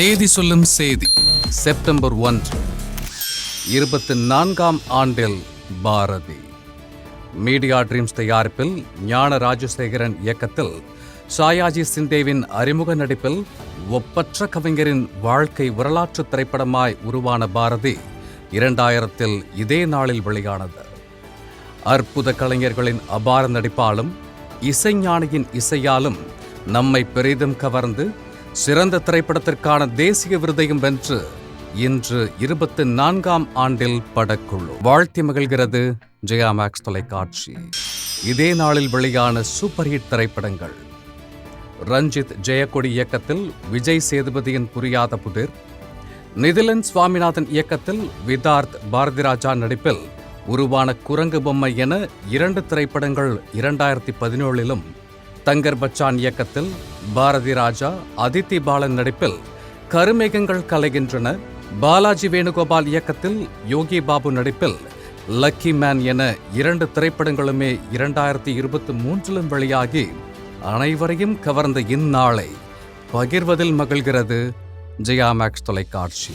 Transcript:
தேதி சொல்லும் செய்தி செப்டம்பர் ஒன்று இருபத்தி நான்காம் ஆண்டில் பாரதி. மீடியா ட்ரீம்ஸ் தயாரிப்பில் ஞான ராஜசேகரன் இயக்கத்தில் சாயாஜி சிந்தேவின் அறிமுக நடிப்பில் ஒப்பற்ற கவிஞரின் வாழ்க்கை வரலாற்று திரைப்படமாய் உருவான பாரதி இரண்டாயிரத்தில் இதே நாளில் வெளியானது. அற்புத கலைஞர்களின் அபார நடிப்பாலும் இசைஞானியின் இசையாலும் நம்மை பெரிதும் கவர்ந்து சிறந்த திரைப்படத்திற்கான தேசிய விருதையும் வென்று இன்று இருபத்தி நான்காம் ஆண்டில் படக்குழு. வாழ்த்தி மகிழ்கிறது ஜெயா மேக்ஸ் தொலைக்காட்சி. இதே நாளில் வெளியான சூப்பர் ஹிட் திரைப்படங்கள். ரஞ்சித் ஜெயக்கொடி இயக்கத்தில் விஜய் சேதுபதியின் புரியாத புதிர். நிதிலன் சுவாமிநாதன் இயக்கத்தில் விதார்த் பாரதிராஜா நடிப்பில் உருவான குரங்கு பொம்மை என இரண்டு திரைப்படங்கள் இரண்டாயிரத்தி பதினேழிலும் தங்கர் பச்சான் இயக்கத்தில் பாரதி ராஜா அதித்தி பாலன் நடிப்பில் கருமேகங்கள் கலைகின்றன. பாலாஜி வேணுகோபால் இயக்கத்தில் யோகி பாபு நடிப்பில் லக்கி மேன் என இரண்டு திரைப்படங்களுமே இரண்டாயிரத்தி இருபத்தி மூன்றிலும் வெளியாகி அனைவரையும் கவர்ந்த இந்நாளை பகிர்வதில் மகிழ்கிறது ஜெயா மேக்ஸ் தொலைக்காட்சி.